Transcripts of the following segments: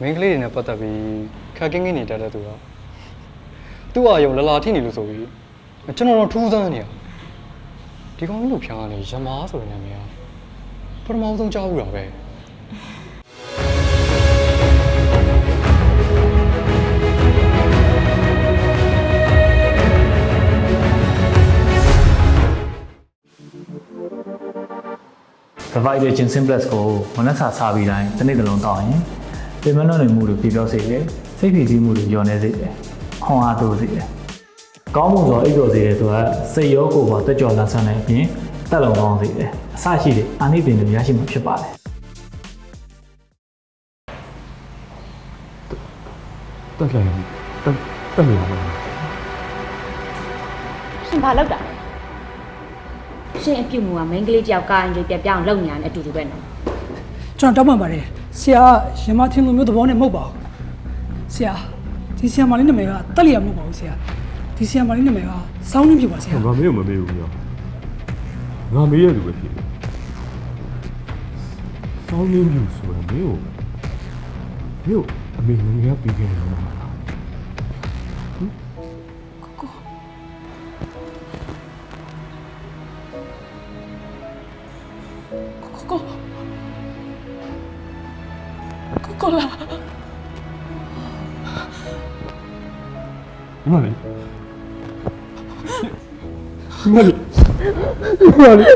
မိန်းကလေးတွေနဲ့ပတ်သက်ပြီးခက်ကင်းကင်းနေတတ်တဲ့သူကသူ့အာယုံလလာထိနေလို့ဆိုပြီးကျွန်တော်တော့ထူးဆန်းနေရဒီကောင်ကြီးလို့ဖြားနေရမားဆိုတဲ့နာမည်ကပထမဆုံးကြားဘူးတာပဲ The Vitagen Simplex ကိုမနက်စာစားပြီးတိုင်းတစ်နေ့တစ်လုံးတောက်ရင် ပြင်မလွန်နေမှုတွေပြပြောစေတယ်စိတ်ဖိစီးမှုတွေညော်နေစေတယ်ခွန်အားတိုးစေတယ်ကောင်းမှုဆိုအိပ်တော်စေတယ်ဆိုတာစိတ်ရောကိုယ်ပါတက်ကြော်လာဆန်းတဲ့အပြင်တက်လုံကောင်းစေတယ်အစရှိတဲ့အာနိသင်တွေရရှိမှာဖြစ်ပါတယ်တက်လိုက်တက်တက်နေပါမယ်ရှင်ဘာလုပ်တာလဲရှင်အပြုတ်မှုကမိန်းကလေးတယောက်ကာရင်ကြီးပြက်ပြောင်းလုပ်နေရတယ်အတူတူပဲနော်ကျွန်တော်တောက်ပန်ပါတယ် ဆရာကရမထင်းလိုမျိုးသဘောနဲ့မဟုတ်ပါဘူးဆရာဒီဆရာမလေးနာမည်ကတက်လျာမဟုတ်ပါဘူးဆရာဒီဆရာမလေးနာမည်ကစောင်းနှင်းဖြစ်ပါဆရာငါမေးကိုမမေးဘူးညငါမေးရလူပဲဖြစ်တယ်စောင်းရင်းပြူဆိုတာမေးကိုမေးကိုအမေငငယ်ကပြီးခဲ့တယ် ကိုကိုလာဒီမလေးဒီမလေးဒီမလေး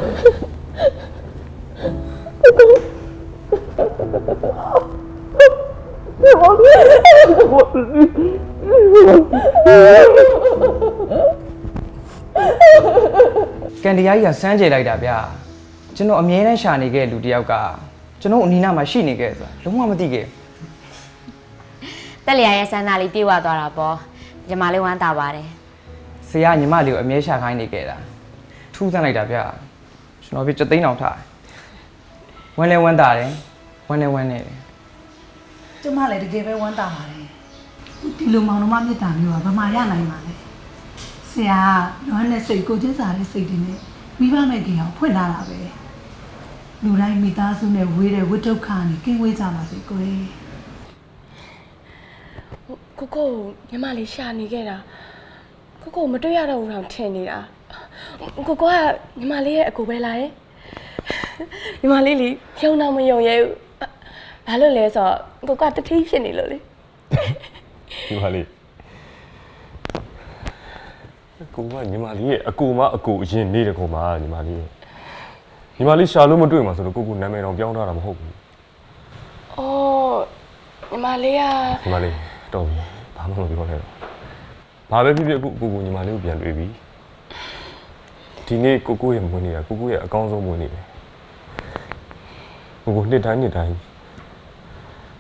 ကန်တရားကြီးကစမ်းကြယ်လိုက်တာဗျာကျွန်တော်အမြဲတမ်းရှာနေခဲ့လူတစ်ယောက်ကကျွန်တော်အနီးနားမှာရှိနေခဲ့ဆိုတာလုံးဝမသိခဲ့ တက်လျာရဲ့စမ်းသားလေးပြေဝသွားတာပေါ့ညီမလေးဝမ်းသာပါတယ်ဆရာကညီမလေးကိုအမြဲရှာခိုင်းနေခဲ့တာထူးဆန်းလိုက်တာဗျာကျွန်တော်ပြချက်သိန်းအောင်ထားတယ်ဝမ်းလဲဝမ်းတာတယ်ဝမ်းလဲဝမ်းနေတယ်ကျမလည်းတကယ်ပဲဝမ်းသာပါတယ်ဒီလိုမောင်နှမမြတ်တာမျိုးကဘာမှရနိုင်ပါလဲဆရာကလွမ်းတဲ့စိတ်ကိုချင်းစားတဲ့စိတ်တွေနဲ့မိဘမဲ့ကြီးအောင်ဖွင့်လာတာပဲလူတိုင်းမိသားစုနဲ့ဝေးတဲ့ဝိဒုက္ခနဲ့ကင်းဝေးကြပါစေကိုယ် ကိုကိုညီမလေးရှာနေခဲ့တာကိုကိုမတွေ့ရတော့ဘူးတော့ထင်နေတာကိုကိုကညီမလေးရဲ့အကူပဲလားယညီမလေးလीယုံတော့မယုံရဲဘူးဘာလို့လဲဆိုတော့ကိုကတတိဖြစ်နေလို့လေဒီမလေးကိုကညီမလေးရဲ့အကူမအကူအရင်နေတဲ့ကောင်မညီမလေးရဲ့ညီမလေးရှာလို့မတွေ့မှာဆိုတော့ကိုကိုနာမည်တော်ပြောင်းထားတာမဟုတ်ဘူးအော်ညီမလေးကညီမလေး တော်ပြီဘာမှမပြောနဲ့တော့ဘာပဲဖြစ်ဖြစ်အခုကိုကိုညီမလေးကိုပြန်တွေ့ပြီဒီနေ့ကိုကိုရဲ့မွေးနေတာကိုကိုရဲ့အကောင်းဆုံးမွေးနေတယ်ကိုကိုနှစ်တိုင်းနှစ်တိုင်း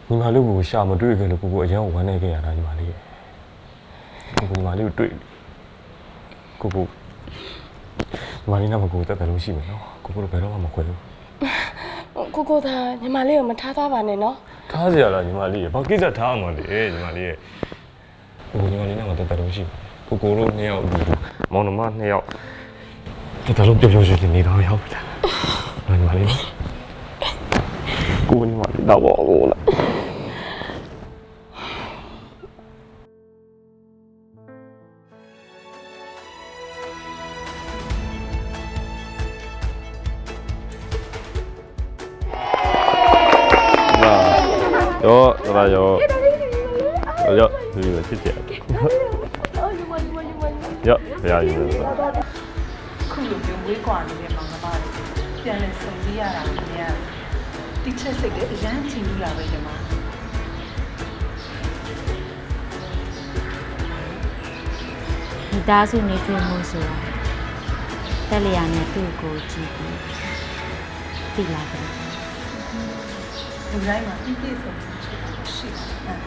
ညီမလေးကိုရှာမတွေ့ခဲ့လို့ကိုကိုအရင်ကဝမ်းနေခဲ့ရတာညီမလေးရဲ့ကိုကိုညီမလေးကိုတွေ့ကိုကိုညီမလေးနဲ့မကိုတက်တယ်လို့ရှိမယ်နော်ကိုကိုတော့ဘယ်တော့မှမခွဲဘူးကိုကိုသာညီမလေးကိုမထားသွားပါနဲ့နော် ထားစရာလားညီမလေးရဲ့ဘာကိစ္စထားမှလဲညီမလေးရဲ့ကိုညီမလေးနဲ့မတက်တယ်လို့ရှိမယ်ကိုကိုတို့နှစ်ယောက်အတူတူမောင်နှမနှစ်ယောက်တက်တယ်လို့ပြောပြောရွှင်ရွှင်နေတော့ရောက်ပြီလားညီမလေးကိုညီမလေးတော့ဘော ရောတော်လာရောရောဒီလိုဖြစ်တယ်ရောဘရားယူနေတာခုလိုမျိုးဝေးကွာနေတဲ့မောင်ကပါပြန်လဲစုံစည်းရတာကိုမြင်ရတယ်တိချက်စိတ်ကအရန်ချီးလာပဲဒီမှာမိသားစုနေတွေ့မှုဆိုတာတက်လျာနဲ့သူ့ကိုကြည့်ပြီးတိလာတယ် လူတိုင်းမှာပြည့်ပြည့်စုံစုရှိတာရှိတယ်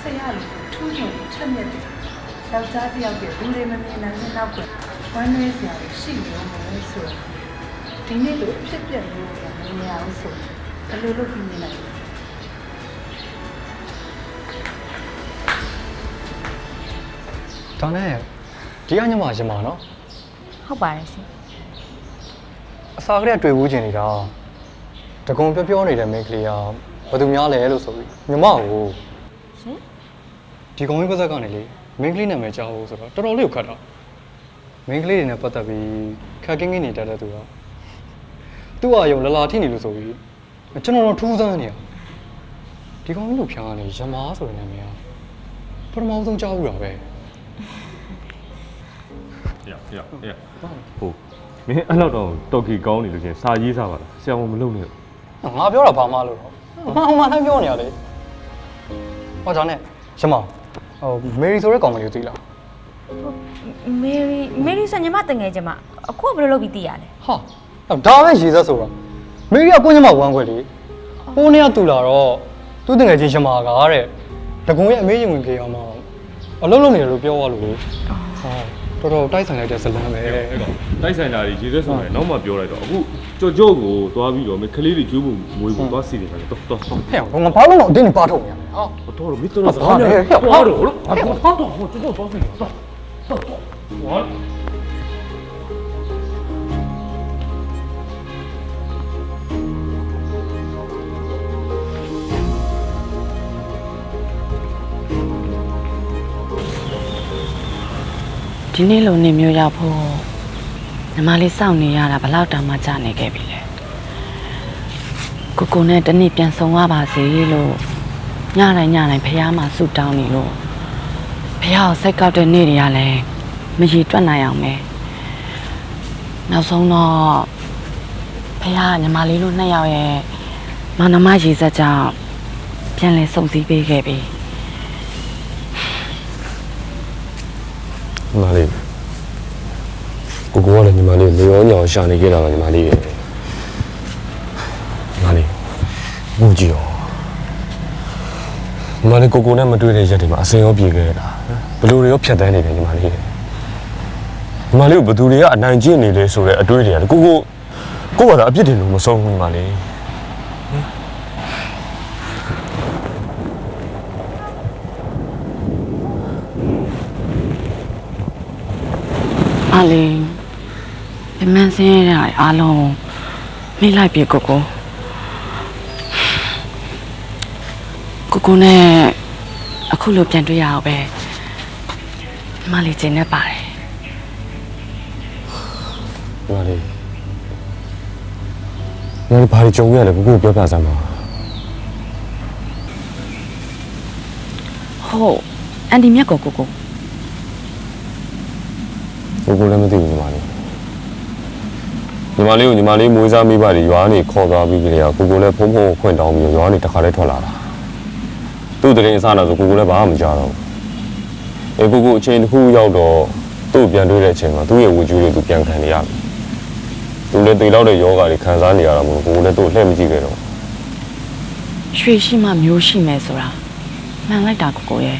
ဆရာလိုထူးချွန်ချက်မြက်တယ်ယောက်ျားတစ်ယောက်ရဲ့ဘူးလေးမမြင်နိုင်တဲ့နောက်ကဝမ်းနည်းစရာရှိနေလို့မလို့ဆိုဒီနေ့လိုဖြစ်ပြလို့ရမရအောင်ဆိုဘယ်လိုလုပ်ပြီးနေနိုင်လဲဒါနဲ့ဒီကညမရမာနော်ဟုတ်ပါတယ်ရှင်အစာကလေးကတွေ့ဘူးကျင်နေတာ တကုံပြောပြောနေတဲ့မိန်းကလေးကဘယ်သူများလဲလို့ဆိုပြီးညီမကိုရှင်ဒီကောင်ကြီးပါဇက်ကနေလေမင်းကလေးနာမည်ကြားဖို့ဆိုတော့တော်တော်လေးကိုခတ်တာမင်းကလေးတွေနဲ့ပတ်သက်ပြီးခက်ကင်းကင်းနေတတ်တဲ့သူကသူ့အယုံလလာထိနေလို့ဆိုပြီးကျွန်တော်တော့ထူးဆန်းနေရဒီကောင်ကြီးလို့ဖြားနေရမားဆိုတဲ့နာမည်ကပထမဆုံးကြားဘူးတာပဲရရရဟုတ်မင်းအဲ့လောက်တော့တော်ကီကောင်းနေလို့ချင်းစာရေးစားပါလားဆရာမမလုပ်နဲ့ ငါပြောတာဘာမှလို့တော့မှန်မှန်တိုင်းပြောနေရလေဟောကြောင့်ねရမဟိုမေရီဆိုတဲ့ကောင်မလေးကိုသိလားမေရီမေရီဆိုညီမတငယ်ချင်းမအခုကဘယ်လိုလုပ်ပြီးသိရလဲဟာအဲ့ဒါပဲရေးသက်ဆိုတာမေရီကကိုညမဝမ်းခွက်လေဟိုနေ့ကတူလာတော့သူ့တငယ်ချင်းရမာကတဲ့တကုံရဲ့အမေးရင်ဝင်ခေအောင်မအလုံးလုံးနေတယ်လို့ပြောရလို့လေဟောတော် တော်တိုက်ဆိုင်လိုက်တဲ့ဇလန်းပဲအဲ့တော့တိုက်ဆိုင်တာကြီးရေးသက်ဆောင်တယ်နောက်မှပြောလိုက်တော့အခုကြော်ကြော့ကိုသွားပြီးတော့မင်းကလေးတွေကျိုးဖို့မွေးဖို့သွားစီနေတယ်တော့တော့တော့ဟဲ့ဘာဘာလို့တော့အတင်းပါထုတ်နေရလဲဟာတော့မင်းတို့တော့ဟာဟဲ့ဟဲ့တော့တော့လို့ဟာတော့တော့ကြော်ကြော့သွားစီနေတော့တော့ ဒီနေ့လိုနေမျိုးရောက်ဖို့ညီမလေးစောင့်နေရတာဘယ်လောက်တောင်မှကြာနေခဲ့ပြီလဲကိုကိုနဲ့တနေ့ပြန်ဆောင်ရပါစေလို့ညတိုင်းညတိုင်းဖះမှာဆူတောင်းနေလို့ဖះကိုစိတ်ကောက်တဲ့နေ့တွေကလည်းမရည်တွက်နိုင်အောင်ပဲနောက်ဆုံးတော့ဖះကညီမလေးတို့နှစ်ယောက်ရဲ့မနမရည်စက်ကြောင့်ပြန်လဲစုံစည်းပေးခဲ့ပြီ ညီမလေးကိုကိုကလည်းညီမလေးလေရောညောင်ရှာနေခဲ့တာပါညီမလေးရဲ့ညီမလေးငိုကြည့်ရောညီမလေးကိုကိုနဲ့မတွေ့တဲ့ရက်တွေမှာအစင်ရောပြေခဲ့တာဘယ်လိုတွေရောဖြတ်တန်းနေတယ်ညီမလေးရဲ့ညီမလေးကိုဘယ်သူတွေကအနိုင်ကျင့်နေလဲဆိုတဲ့အတွေးတွေကကိုကိုကိုကသာအပြစ်တင်လို့မဆုံးဘူးညီမလေး အလင်းပြမန်းစင်းရတဲ့အားလုံးမိလိုက်ပြီကိုကိုကိုကိုနဲ့အခုလိုပြန်တွေ့ရအောင်ပဲညီမလေးကျင်းနေပါတယ်ညီမလေးညီမလေးဘာတွေကြုံရလဲကိုကိုပြောပြစမ်းပါဟုတ်အန်ဒီမြတ်ကိုကိုကို ကိုကိုလည်းမသိဘူးညီမလေးညီမလေးကိုညီမလေးမွေးစားမိပါလေရွာနေခေါ်သွားပြီးကြလေကိုကိုလည်းဖုံးဖုံးခွင့်တောင်းပြီးရွာနေတခါလေးထွက်လာတာသူ့တရင်အစားလာဆိုကိုကိုလည်းဘာမှမကြားတော့ဘူးအေကိုကိုအချိန်တစ်ခုရောက်တော့သူ့ပြန်တွေ့တဲ့အချိန်မှာသူ့ရဲ့ဝကြူးတွေသူပြန်ခံနေရပြီသူလည်းတိတ်လောက်တဲ့ယောဂါတွေခံစားနေရတာမို့ကိုကိုလည်းသူ့ကိုလှည့်မကြည့်ခဲ့တော့ရွှေရှိမှမျိုးရှိမယ်ဆိုတာမှန်လိုက်တာကိုကိုရဲ့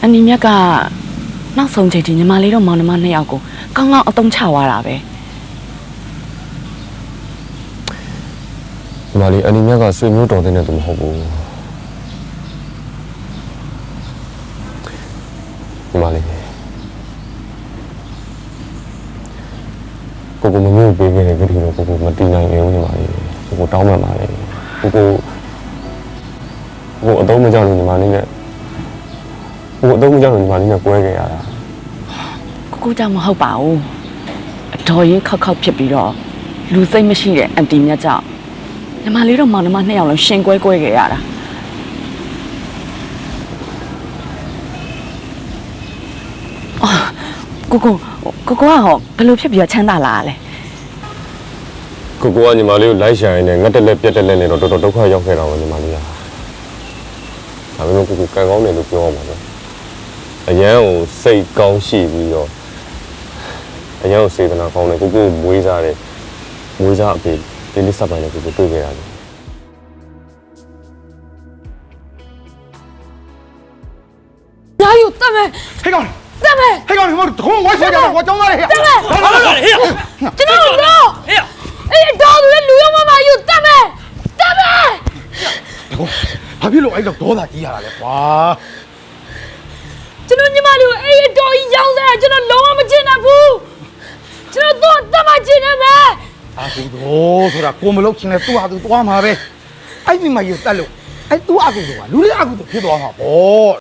အန်ဒီမြတ်က နောက်ဆုံးချိန်ဒီညီမလေးတို့မောင်နှမနှစ်ယောက်ကိုကောင်းကောင်းအသုံးချသွားတာပဲညီမလေးအန်နီမြတ်ကဆွေမျိုးတော်တဲ့နဲ့သူမဟုတ်ဘူးညီမလေးကိုကိုမမျိုးပေးခဲ့တဲ့ဂရီတော့ကိုကိုမတီးနိုင်ဘူးညီမလေးကိုကိုတောင်းမှန်ပါလေကိုကိုကိုအတော့မကြောက်လို့ညီမလေးနဲ့ကိုအတော့မကြောက်လို့ညီမလေးနဲ့ကွဲခဲ့ရတာ ကိုကိုကြောင့်မဟုတ်ပါဘူးအတော်ရင်ခောက်ခောက်ဖြစ်ပြီးတော့လူစိတ်မရှိတဲ့အန်တီမြတ်ကြောင့်ညီမလေးတို့မောင်နှမနှစ်ယောက်လုံးရှင်ကွဲကွဲခဲ့ရတာအော်ကိုကိုကိုကိုကဟောဘယ်လိုဖြစ်ပြီးတော့ချမ်းသာလာရလဲကိုကိုကညီမလေးကိုလိုက်ရှာရင်းနဲ့ငတ်တက်လက်ပြက်တက်လက်နဲ့တော့တော်တော်ဒုက္ခရောက်ခဲ့တာပါညီမလေးကဒါပေမဲ့ကိုကိုကံကောင်းတယ်လို့ပြောရမှာပဲအရန်ကိုစိတ်ကောင်းရှိပြီးတော့ အရင်ကစေတနာကောင်းတယ်ကိုကိုမွေးစားတယ်မွေးစားအပြင်ဒီနေ့စပိုင်းလည်းကိုကိုတွေ့ခဲ့ရတယ်ဒါယူတမဲဟဲ့ကောင်တမဲဟဲ့ကောင်ဟိုတုံးဝိုက်ဆိုကြတယ်ကွာကျောင်းသားလေးဟဲ့တမဲဟာလာဟဲ့ကျွန်တော်တော့ဟဲ့အေးတော်သူလည်းလူရောမမယူတမဲတမဲဟိုဘာဖြစ်လို့အဲ့လောက်ဒေါသကြီးရတာလဲကွာကျွန်တော်ညီမလေးကိုအေးအတော်ကြီးရောင်းစားတာကျွန်တော်လုံးဝမကျင်တတ်ဘူး ကျွန်တော်တော့တတ်မှကျင်နေမယ်အာကူတော့ဆိုတာကိုမလို့ချင်းလဲသူ့ဟာသူသွားမှာပဲအဲ့ဒီမကြီးကိုတတ်လို့အဲ့သူ့အကူတော့ကလူလေးအကူတော့ဖြစ်သွားမှာပေါ့